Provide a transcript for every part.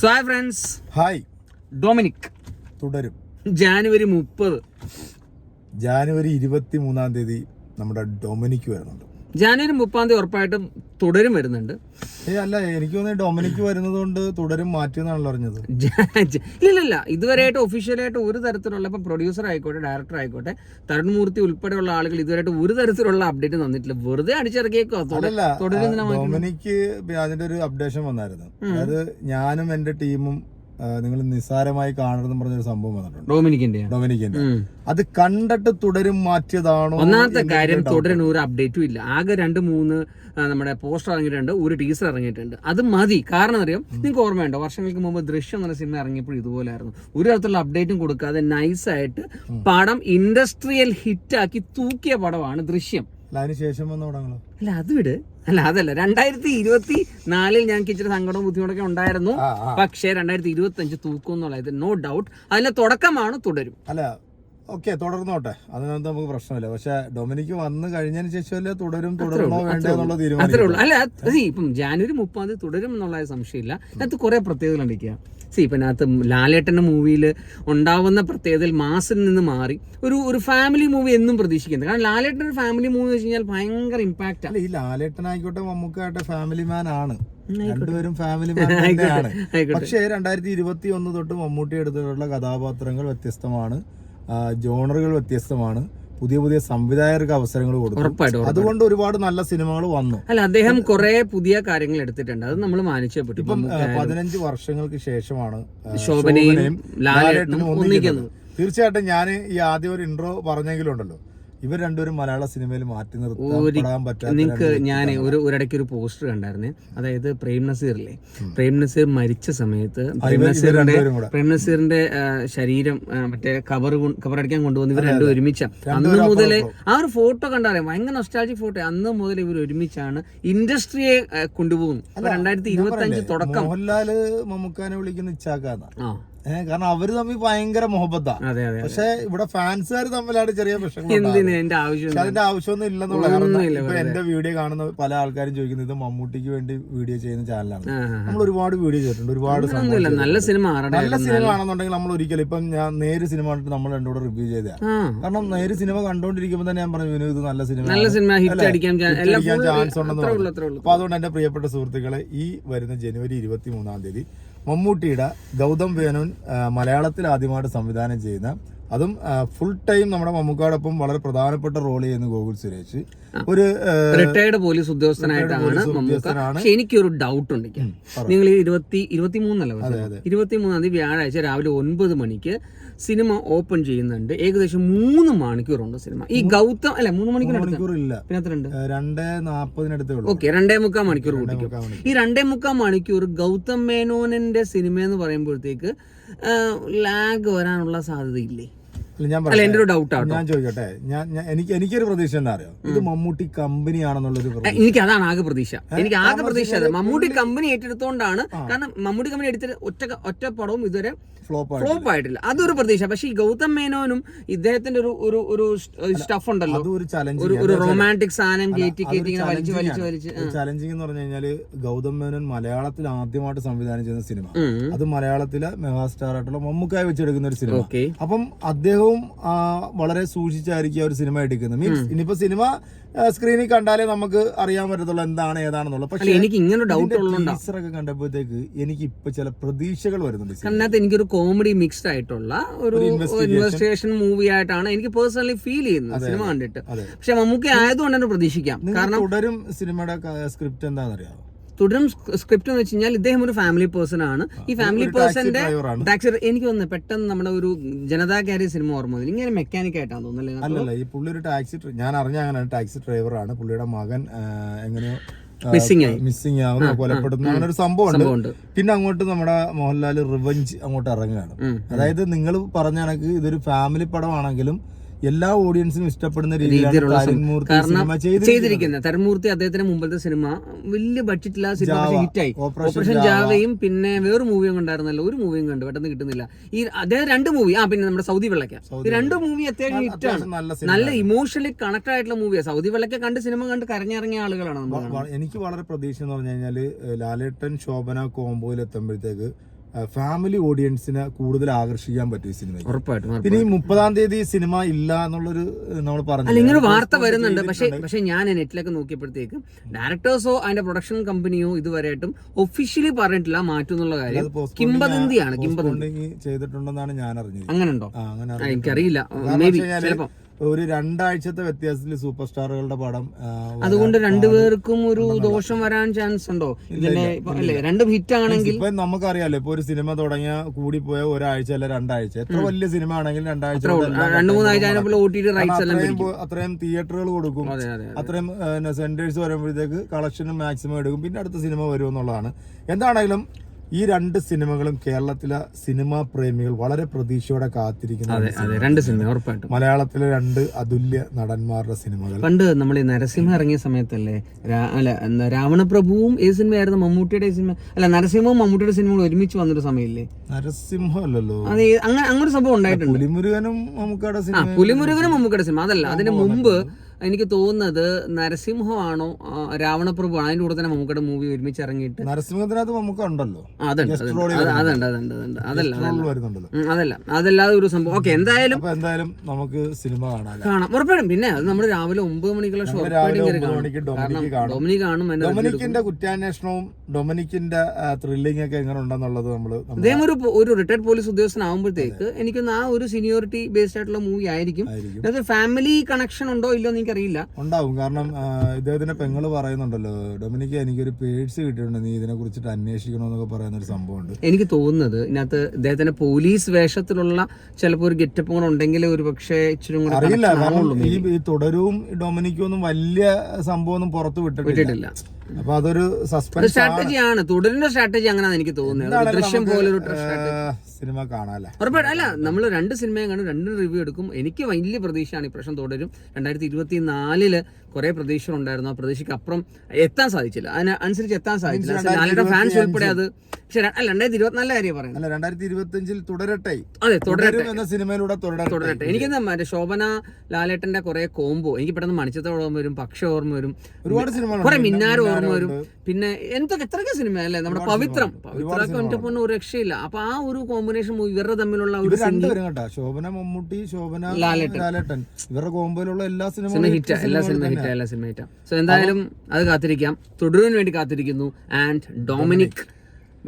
So hi friends hi Dominic Thudarum. January മുപ്പത്. ജാനുവരി ഇരുപത്തി മൂന്നാം തീയതി നമ്മുടെ ഡൊമിനിക് വരുന്നുണ്ട്. ജാനുവരി മുപ്പതാം തീയതി ഉറപ്പായിട്ടും തുടരും വരുന്നുണ്ട്. ഏ അല്ല എനിക്ക് തോന്നുന്നു ഡൊമിനിക്ക് വരുന്നത് കൊണ്ട് തുടരും മാറ്റിയെന്നാണല്ലോ അറിഞ്ഞത്. ജ- ജ- ഇല്ലില്ല ഇതുവരെയായിട്ട് ഒഫീഷ്യലായിട്ട് ഒരു തരത്തിലുള്ള ഇപ്പൊ പ്രൊഡ്യൂസർ ആയിക്കോട്ടെ ഡയറക്ടർ ആയിക്കോട്ടെ തരുൺ മൂർത്തി ഉൾപ്പെടെയുള്ള ആളുകൾ ഇതുവരെയായിട്ട് ഒരു തരത്തിലുള്ള അപ്ഡേറ്റ് തന്നിട്ടില്ല. വെറുതെ അടിച്ചിറക്കിയേക്കോ? ഡൊമിനിക്ക് അതിന്റെ ഒരു അപ്ഡേഷൻ വന്നായിരുന്നു. അതായത് ഞാനും എന്റെ ടീമും നിങ്ങൾ നിസ്സാരമായി കാണരുതെന്ന് പറഞ്ഞൊരു സംഭവം വന്നിട്ടുണ്ട്. ഡൊമിനിക്കിന്റെ. ഡൊമിനിക്കിന്റെ. അത് കണ്ടിട്ട് തുടരും മാറ്റിയതാണോ ഒന്നാമത്തെ കാര്യം doubt. ഒരു അപ്ഡേറ്റും ഇല്ല. ആകെ രണ്ട് മൂന്ന് നമ്മുടെ പോസ്റ്റർ ഇറങ്ങിയിട്ടുണ്ട് ഒരു ടീസർ ഇറങ്ങിയിട്ടുണ്ട്. അത് മതി. കാരണം അറിയാം? നിങ്ങൾക്ക് ഓർമ്മയുണ്ടോ? വർഷങ്ങൾക്ക് മുമ്പ് ദൃശ്യം എന്ന സിനിമ ഇറങ്ങിയപ്പോൾ ഇതുപോലായിരുന്നു. ഒരു തരത്തിലുള്ള അപ്ഡേറ്റും കൊടുക്കാതെ നൈസായിട്ട് പടം ഇൻഡസ്ട്രിയൽ ഹിറ്റാക്കി തൂക്കിയ പടമാണ് ദൃശ്യം. അതിനുശേഷം അതിന് ശേഷം വന്ന പടങ്ങളോ? അല്ല അത് വിട്. അല്ല അതല്ല. രണ്ടായിരത്തി ഇരുപത്തി നാലിൽ ഞങ്ങൾക്ക് ഇച്ചിരി സങ്കടവും ബുദ്ധിമുട്ടൊക്കെ ഉണ്ടായിരുന്നു. പക്ഷേ രണ്ടായിരത്തി ഇരുപത്തി അഞ്ച് തൂക്കും എന്നുള്ളത് നോ ഡൗട്ട് അതിന്റെ തുടക്കമാണ് തുടരും. അല്ല ഓക്കെ തുടർന്നോട്ടെ. അതിനകത്ത് നമുക്ക് പ്രശ്നമില്ല. പക്ഷെ ഡൊമിനിക്ക് വന്ന് കഴിഞ്ഞതിന് ശേഷമല്ലേ തുടരും തുടരണോ വേണ്ടോ എന്നുള്ള തീരുമാനം അല്ല ഇപ്പം ജാനുവരി മുപ്പാം തീയതി തുടരും എന്നുള്ള സംശയമില്ല. അതിനകത്ത് കുറെ പ്രത്യേകതകളുണ്ടിരിക്കുക സി ഇപ്പം ലാലേട്ടന്റെ മൂവിയിൽ ഉണ്ടാവുന്ന പ്രത്യേകതയിൽ മാസിൽ നിന്ന് മാറി. ഒരു ഒരു ഫാമിലി മൂവി എന്നും പ്രതീക്ഷിക്കുന്നത് കാരണം ലാലേട്ടൻ ഒരു ഫാമിലി മൂവി വെച്ച് കഴിഞ്ഞാൽ ഭയങ്കര ഇമ്പാക്റ്റ് ആണ് ഈ ലാലേട്ടൻ ആയിക്കോട്ടെ മമ്മൂക്കായിട്ട് ഫാമിലി മാൻ ആണ് രണ്ടുപേരും ഫാമിലി തന്നെയാണ് പക്ഷേ രണ്ടായിരത്തി ഇരുപത്തി ഒന്ന് തൊട്ട് മമ്മൂട്ടി എടുത്തിട്ടുള്ള കഥാപാത്രങ്ങൾ വ്യത്യസ്തമാണ്. ജോണറുകൾ വ്യത്യസ്തമാണ്. പുതിയ പുതിയ സംവിധായകർക്ക് അവസരങ്ങൾ ഉറപ്പായിട്ടും. അതുകൊണ്ട് ഒരുപാട് നല്ല സിനിമകൾ വന്നു. അല്ല അദ്ദേഹം കുറെ പുതിയ കാര്യങ്ങൾ എടുത്തിട്ടുണ്ട്. അത് നമ്മൾ മാനിച്ചേ പറ്റും ഇപ്പം പതിനഞ്ച് വർഷങ്ങൾക്ക് ശേഷമാണ് ശോഭനയും ലാലേട്ടനും ഒന്നിക്കുന്നത്. ഒന്നിക്കുന്നത്. തീർച്ചയായിട്ടും ഞാൻ ഈ ആദ്യം ഒരു ഇൻട്രോ പറഞ്ഞെങ്കിലും ഉണ്ടല്ലോ ഇവർ രണ്ടുപേരും മലയാള സിനിമയിൽ മാറ്റി നിർത്താൻ പറ്റാത്ത നിങ്ങൾക്ക് ഞാൻ ഒരു ഒരിടയ്ക്ക് ഒരു പോസ്റ്റർ കണ്ടായിരുന്നു. അതായത് പ്രേം നസീറില്ലേ? പ്രേം നസീർ മരിച്ച സമയത്ത് പ്രേം നസീറിന്റെ പ്രേം നസീറിന്റെ ശരീരം മറ്റേ കവർ കവറടിക്കാൻ കൊണ്ടുവന്ന് ഇവർ രണ്ടും ഒരുമിച്ച. അന്ന് മുതലേ ആ ഒരു ഫോട്ടോ കണ്ടാലേ ഭയങ്കര നൊസ്റ്റാൾജി ഫോട്ടോ അന്ന് മുതൽ ഇവർ ഒരുമിച്ചാണ് ഇൻഡസ്ട്രിയെ കൊണ്ടുപോകുന്നു രണ്ടായിരത്തി ഇരുപത്തി അഞ്ച് തുടക്കം. മോഹൻലാൽ മമ്മൂക്കാനെ വിളിക്കുന്ന ഇച്ചാക്കാന്ന. കാരണം അവർ തമ്മിൽ ഭയങ്കര മുഹബത്താ. അതെ അതെ പക്ഷെ ഇവിടെ ഫാൻസുകാർ തമ്മിലാണ് ചെറിയ പ്രശ്നങ്ങൾ അതിന്റെ ആവശ്യമൊന്നും ഇല്ലെന്നുള്ള കാരണം ഇപ്പൊ എന്റെ വീഡിയോ കാണുന്ന പല ആൾക്കാരും ചോദിക്കുന്നത് ഇത് മമ്മൂട്ടിക്ക് വേണ്ടി വീഡിയോ ചെയ്യുന്ന ചാനലാണ്. നമ്മൾ ഒരുപാട് വീഡിയോ ചെയ്തിട്ടുണ്ട് ഒരുപാട് നല്ല സിനിമ നല്ല സിനിമ ആണെന്നുണ്ടെങ്കിൽ നമ്മൾ ഒരിക്കലും ഇപ്പം ഞാൻ നേര് സിനിമ കണ്ടിട്ട് നമ്മൾ രണ്ടുകൂടെ റിവ്യൂ ചെയ്ത കാരണം നേര് സിനിമ കണ്ടുകൊണ്ടിരിക്കുമ്പോൾ തന്നെ ഞാൻ പറഞ്ഞു വിനു ഇത് നല്ല സിനിമ നല്ല സിനിമ ഹിറ്റ് അടിക്കാൻ ചാൻസ് ഉണ്ടെന്ന് അപ്പൊ അതുകൊണ്ട് എന്റെ പ്രിയപ്പെട്ട സുഹൃത്തുക്കളെ ഈ വരുന്ന ജനുവരി ഇരുപത്തി മൂന്നാം തീയതി മമ്മൂട്ടിയുടെ ഗൗതം വേനോൻ മലയാളത്തിൽ ആദ്യമായിട്ട് സംവിധാനം ചെയ്യുന്ന അതും ഫുൾ ടൈം നമ്മുടെ മമ്മൂക്കാടൊപ്പം വളരെ പ്രധാനപ്പെട്ട റോൾ ചെയ്യുന്ന ഗോകുൽ സുരേഷ്. ഒരു റിട്ടയർഡ് പോലീസ് ഉദ്യോഗസ്ഥനായിട്ടാണ് മമ്മൂക്ക. പക്ഷെ എനിക്കൊരു ഡൗട്ട് ഉണ്ട് നിങ്ങൾ ഇരുപത്തി ഇരുപത്തി മൂന്നല്ല. ഇരുപത്തി മൂന്നാം തീയതി വ്യാഴാഴ്ച രാവിലെ ഒൻപത് മണിക്ക് സിനിമ ഓപ്പൺ ചെയ്യുന്നുണ്ട്. ഏകദേശം മൂന്ന് മണിക്കൂറുണ്ട് സിനിമ. ഈ ഗൗതം അല്ല മൂന്ന് മണിക്കൂർ ഓക്കെ രണ്ടേ മുക്കാൽ മണിക്കൂർ കൂട്ടിക്കും. ഈ രണ്ടേ മുക്കാൽ മണിക്കൂർ ഗൗതം മേനോനന്റെ സിനിമ എന്ന് പറയുമ്പോഴത്തേക്ക് ലാഗ് വരാനുള്ള സാധ്യതയില്ലേ? ഞാൻ അല്ല എന്റെ ഒരു ഡൗട്ട് ആട്ടോ ഞാൻ ചോദിക്കട്ടെ. ഞാൻ എനിക്ക് എനിക്കൊരു പ്രതീക്ഷ എന്താ അറിയോ? ഇത് മമ്മൂട്ടി കമ്പനി ആണെന്നുള്ളൊരു എനിക്ക് അതാണ് ആകെ പ്രതീക്ഷ. എനിക്ക് ആകെ പ്രതീക്ഷ അത്. മമ്മൂട്ടി കമ്പനി ഏറ്റെടുത്തോണ്ടാണ് കാരണം മമ്മൂട്ടി കമ്പനി എടുത്തിട്ട് ഒറ്റ ഒറ്റ പടവും ഇതുവരെ ഫ്ലോപ്പ് ആയിട്ട് ഫ്ലോപ്പ് ആയിട്ടില്ല. അതൊരു പ്രതീക്ഷ. പക്ഷെ ഈ ഗൗതം മേനോനും ഇദ്ദേഹത്തിന്റെ ഒരു ഒരു ഒരു സ്റ്റഫ് ഉണ്ടല്ലോ. അത് ഒരു ചലഞ്ച് ഒരു ഒരു റൊമാന്റിക് സാധനം കേറ്റി കയറ്റി വലിച്ചു വലിച്ചു വലിച്ച് ചലഞ്ചിങ് എന്ന് പറഞ്ഞു കഴിഞ്ഞാൽ ഗൗതം മേനോൻ മലയാളത്തിൽ ആദ്യമായിട്ട് സംവിധാനം ചെയ്യുന്ന സിനിമ. അത് മലയാളത്തിലെ മെഗാസ്റ്റാർ ആയിട്ടുള്ള മമ്മൂക്കായി വെച്ചെടുക്കുന്ന ഒരു സിനിമ. അപ്പം അദ്ദേഹവും ആ, വളരെ സൂക്ഷിച്ചായിരിക്കും ഒരു സിനിമ എടുക്കുന്നത്. മീൻസ് ഇനിയിപ്പോ സിനിമ സ്ക്രീനിൽ കണ്ടാലേ നമുക്ക് അറിയാൻ പറ്റത്തുള്ളൂ എന്താണ് ഏതാണെന്നുള്ളത്. പക്ഷേ എനിക്ക് ഇങ്ങനെ ഡൗട്ട് ടീച്ചറൊക്കെ കണ്ടപ്പോഴത്തേക്ക് എനിക്ക് ഇപ്പൊ ചില പ്രതീക്ഷകൾ വരുന്നുണ്ട്. അതിനകത്ത് എനിക്കൊരു കോമഡി മിക്സ്ഡ് ആയിട്ടുള്ള ഒരു ഇൻവെസ്റ്റിഗേഷൻ മൂവി ആയിട്ടാണ് എനിക്ക് പേഴ്സണലി ഫീൽ ചെയ്യുന്നത് സിനിമ കണ്ടിട്ട്. പക്ഷെ മമ്മൂക്കി ആയതുകൊണ്ട് തന്നെ പ്രതീക്ഷിക്കാം കാരണം തുടരും സിനിമയുടെ സ്ക്രിപ്റ്റ് എന്താണെന്നറിയാമോ തുടരും സ്ക്രിപ്റ്റ് എന്ന് വെച്ച് കഴിഞ്ഞാൽ ഇദ്ദേഹം ഒരു ഫാമിലി പേഴ്സൺ ആണ്. ഈ ഫാമിലി പേഴ്സന്റെ ടാക്സി എനിക്ക് തോന്നുന്നു പെട്ടെന്ന് നമ്മുടെ ഒരു ജനതാ കാരി സിനിമ ഓർമ്മ വന്നു ഇങ്ങനെ മെക്കാനിക് ആയിട്ടാണ് തോന്നുന്നത് അല്ലല്ല ഈ പുള്ളി ഒരു ടാക്സി ഞാൻ അറിഞ്ഞ അങ്ങനെ ടാക്സി ഡ്രൈവറാണ് പുള്ളിയുടെ മകൻ എങ്ങനെയോ മിസ്സിംഗ് ആയി. മിസ്സിങ് ആവുന്നു കൊലപ്പെടുന്നു. അങ്ങനെ ഒരു സംഭവം ഉണ്ട്. പിന്നെ അങ്ങോട്ട് നമ്മുടെ മോഹൻലാൽ റിവഞ്ച് അങ്ങോട്ട് ഇറങ്ങുകയാണ്. അതായത് നിങ്ങൾ പറഞ്ഞ കണക്ക് ഇതൊരു ഫാമിലി പടമാണെങ്കിലും എല്ലാ ഓഡിയൻസിനും ഇഷ്ടപ്പെടുന്ന രീതിയിലുള്ള ചെയ്തിരിക്കുന്നത്. ചെയ്തിരിക്കുന്നത്. അദ്ദേഹത്തിന്റെ മുമ്പത്തെ സിനിമ വലിയ ബഡ്ജറ്റില്ല സിനിമ. ഹിറ്റായി ഓപ്പറേഷൻ ജാവയും പിന്നെ വേറെ മൂവിയും ഉണ്ടായിരുന്നല്ലോ ഒരു മൂവിയും കണ്ടു പെട്ടെന്ന് കിട്ടുന്നില്ല. ഈ അദ്ദേഹം രണ്ട് മൂവി ആ പിന്നെ നമ്മുടെ സൗദി വെള്ളക്ക രണ്ട് മൂവി അത്യാവശ്യം ഹിറ്റാണ് നല്ല ഇമോഷണലി കണക്ട് ആയിട്ടുള്ള മൂവിയാണ് സൗദി വെള്ളക്ക കണ്ട് സിനിമ കണ്ട് കരഞ്ഞിറങ്ങിയ ആളുകളാണ് എനിക്ക് വളരെ പ്രതീക്ഷ എന്ന് പറഞ്ഞു കഴിഞ്ഞാൽ ലാലേട്ടൻ ശോഭന കോംബോയിൽ എത്തുമ്പോഴത്തേക്ക് ഫാമിലി ഓഡിയൻസിനെ കൂടുതൽ ആകർഷിക്കാൻ പറ്റും ഈ സിനിമ ഉറപ്പായിട്ടും. പിന്നെ ഈ മുപ്പതാം തീയതി സിനിമ ഇല്ല എന്നുള്ളൊരു നമ്മൾ പറഞ്ഞു ഇങ്ങനെ വാർത്ത വരുന്നുണ്ട്. പക്ഷേ പക്ഷേ ഞാൻ നെറ്റിലൊക്കെ നോക്കിയപ്പോഴത്തേക്കും ഡയറക്ടേഴ്സോ അതിന്റെ പ്രൊഡക്ഷൻ കമ്പനിയോ ഇതുവരെയായിട്ടും ഒഫീഷ്യലി പറഞ്ഞിട്ടില്ല മാറ്റും എന്നുള്ള കാര്യം കിംബദന്തിയാണ് കിംബദന്തി. ചെയ്തിട്ടുണ്ടെന്നാണ് ഞാൻ അറിഞ്ഞത്. അങ്ങനെ ഉണ്ടോ. എനിക്കറിയില്ല. മേ ബി ഒരു രണ്ടാഴ്ചത്തെ വ്യത്യാസത്തിൽ സൂപ്പർ സ്റ്റാറുകളുടെ പടം അതുകൊണ്ട് രണ്ടുപേർക്കും ഒരു ദോഷം വരാൻ ചാൻസ് ഉണ്ടോ? ഇതിന്റെ രണ്ടും ഹിറ്റ് ആണെങ്കിൽ ഇപ്പൊ നമുക്കറിയാലോ ഇപ്പൊ ഒരു സിനിമ തുടങ്ങിയ കൂടി പോയ ഒരാഴ്ച അല്ല രണ്ടാഴ്ച. എത്ര വലിയ സിനിമ ആണെങ്കിലും രണ്ടാഴ്ച രണ്ട് മൂന്നാഴ്ച അത്രയും തിയേറ്ററുകൾ കൊടുക്കും. അതെ അതെ അത്രയും സെന്റേഴ്സ് വരുമ്പോഴത്തേക്ക് കളക്ഷനും മാക്സിമം എടുക്കും. പിന്നെ അടുത്ത സിനിമ വരും എന്നുള്ളതാണ് എന്താണെങ്കിലും ഈ രണ്ട് സിനിമകളും കേരളത്തിലെ സിനിമാ പ്രേമികൾ വളരെ പ്രതീക്ഷയോടെ കാത്തിരിക്കുന്ന രണ്ട് സിനിമ. ഉറപ്പായിട്ടും. മലയാളത്തിലെ രണ്ട് അതുല്യ നടന്മാരുടെ സിനിമകൾ. പണ്ട് നമ്മൾ ഈ നരസിംഹ ഇറങ്ങിയ സമയത്തല്ലേ അല്ല എന്താ രാവണപ്രഭുവും ഏത് സിനിമയായിരുന്നു മമ്മൂട്ടിയുടെ സിനിമ അല്ല നരസിംഹവും മമ്മൂട്ടിയുടെ സിനിമകളും ഒരുമിച്ച് വന്നൊരു സമയമില്ലേ? നരസിംഹം അല്ലല്ലോ. അതെ അങ്ങനെ അങ്ങനെ ഒരു സംഭവം ഉണ്ടായിട്ടുണ്ട്. പുലിമുരുകനും സിനിമ പുലിമുരുകനും മമ്മൂക്കയുടെ സിനിമ അതല്ല അതിന് മുമ്പ് എനിക്ക് തോന്നുന്നത് നരസിംഹമാണോ രാവണപ്രഭു ആണോ അതിന്റെ കൂടെ തന്നെ മമ്മൂക്കയുടെ മൂവി ഒരുമിച്ച് ഇറങ്ങിയിട്ട്. നരസിംഹത്തിനകത്ത് മമ്മൂക്ക ഉണ്ടല്ലോ. അതുണ്ട് അതുണ്ട്. അതുണ്ട് അതുണ്ട് അതല്ല അതല്ലാതെ ഒരു സംഭവം. ഓക്കെ എന്തായാലും എന്തായാലും നമുക്ക് സിനിമ കാണാം കാണാം. ഉറപ്പായിട്ടും. പിന്നെ അത് നമ്മൾ രാവിലെ ഒമ്പത് മണിക്കുള്ള ഷോ ഡൊമിനിക് കാണും. ഡൊമിനിക്കിന്റെ കുറ്റാന്വേഷണവും ഡൊമിനിക്കിന്റെ ത്രില്ലിംഗ് ഒക്കെ എങ്ങനെ ഉണ്ടെന്നുള്ളത് നമ്മൾ അദ്ദേഹം ഒരു ഒരു റിട്ടയർഡ് പോലീസ് ഉദ്യോഗസ്ഥൻ ഉദ്യോഗസ്ഥനാകുമ്പോഴത്തേക്ക് എനിക്കൊന്ന് ആ ഒരു സീനിയോറിറ്റി ബേസ്ഡ് ആയിട്ടുള്ള മൂവി ആയിരിക്കും. ഫാമിലി കണക്ഷൻ ഉണ്ടോ ഇല്ലോ എന്ന് എനിക്കറിയില്ല. ഉണ്ടാവും. കാരണം ഇദ്ദേഹത്തിന്റെ പെങ്ങൾ പറയുന്നുണ്ടല്ലോ ഡൊമിനിക്ക് എനിക്കൊരു പേഴ്സ് കിട്ടിയിട്ടുണ്ട് നീ ഇതിനെ കുറിച്ചിട്ട് അന്വേഷിക്കണമെന്നൊക്കെ പറയുന്ന ഒരു സംഭവമുണ്ട്. എനിക്ക് തോന്നുന്നത് ഇതിനകത്ത് ഇദ്ദേഹത്തിന്റെ പോലീസ് വേഷത്തിലുള്ള ചിലപ്പോൾ ഒരു ഗെറ്റപ്പ് കൂടെ ഉണ്ടെങ്കിൽ ഒരു പക്ഷേ ഇച്ചിരി കൂടെ അറിയില്ല. കാരണം ഈ. ഈ തുടരവും ഡൊമിനിക്കും ഒന്നും വലിയ സംഭവം ഒന്നും പുറത്ത് വിട്ടിട്ടില്ല. അപ്പൊ അതൊരു അത് സസ്പെൻസ് സ്ട്രാറ്റജി ആണ്. തുടരുന്ന സ്ട്രാറ്റജി അങ്ങനെ എനിക്ക് തോന്നുന്നത്. ദൃശ്യം പോലെ ഒരു സ്ട്രാറ്റജി സിനിമ കാണാല്ലേ? ഉറപ്പായിട്ടും. അല്ല നമ്മൾ രണ്ട് സിനിമയും കണ്ടു രണ്ടും റിവ്യൂ എടുക്കും. എനിക്ക് വലിയ പ്രതീക്ഷയാണ് ഈ പ്രശ്നം തുടരും. രണ്ടായിരത്തി ഇരുപത്തി നാലിൽ കുറെ പ്രതീക്ഷ ഉണ്ടായിരുന്നു ആ പ്രതീക്ഷയ്ക്ക് അപ്പുറം എത്താൻ സാധിച്ചില്ല. അതിന് അനുസരിച്ച് എത്താൻ സാധിച്ചില്ല. ലാലയുടെ ഫാൻസ് ഉൾപ്പെടെ അത് പക്ഷെ അല്ല രണ്ടായിരത്തി ഇരുപത്തിനാലിലെ കാര്യം പറയുന്നത്. അല്ല രണ്ടായിരത്തി ഇരുപത്തി അഞ്ചിൽ തുടരട്ടെ? അതെ തുടരട്ടെ. തുടരും എന്ന സിനിമയിലൂടെ തുടരട്ടെ. എനിക്കെന്താ മറ്റേ ശോഭന ലാലേട്ടന്റെ കുറെ കോംബോ എനിക്ക് പെട്ടെന്ന് മണിച്ചത്ത ഓർമ്മ വരും പക്ഷ ഓർമ്മ വരും. ഒരുപാട് സിനിമ കുറെ മിന്നാരം ഓർമ്മ വരും. പിന്നെ എന്തൊക്കെ എത്രയൊക്കെ സിനിമ അല്ലേ നമ്മുടെ പവിത്രം. പവിത്രമൊക്കെ ഒറ്റപ്പൊന്നും ഒരു രക്ഷയില്ല. അപ്പൊ ആ ഒരു കോമ്പിനേഷൻ ഇവരുടെ തമ്മിലുള്ള ഒരു രണ്ടുപേരും കേട്ടോ ശോഭന മമ്മൂട്ടി ശോഭന ലാലേട്ടൻ. ലാലേട്ടൻ. ഇവരുടെ കോമ്പോയിലുള്ള എല്ലാ സിനിമ ഹിറ്റാ എല്ലാ സിനിമ ഹിറ്റ് എല്ലാ സിനിമ ഹിറ്റ്. സോ എന്തായാലും അത് കാത്തിരിക്കാം. തുടരുവിന് വേണ്ടി കാത്തിരിക്കുന്നു. ആൻഡ് ഡൊമിനിക്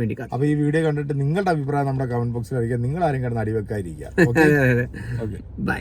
വേണ്ടി അപ്പൊ ഈ വീഡിയോ കണ്ടിട്ട് നിങ്ങളുടെ അഭിപ്രായം നമ്മുടെ കമന്റ് ബോക്സിൽ അറിയിക്കാം. നിങ്ങൾ ആരും കിടന്ന് അടിവെക്കാതിരിക്കുക. ബൈ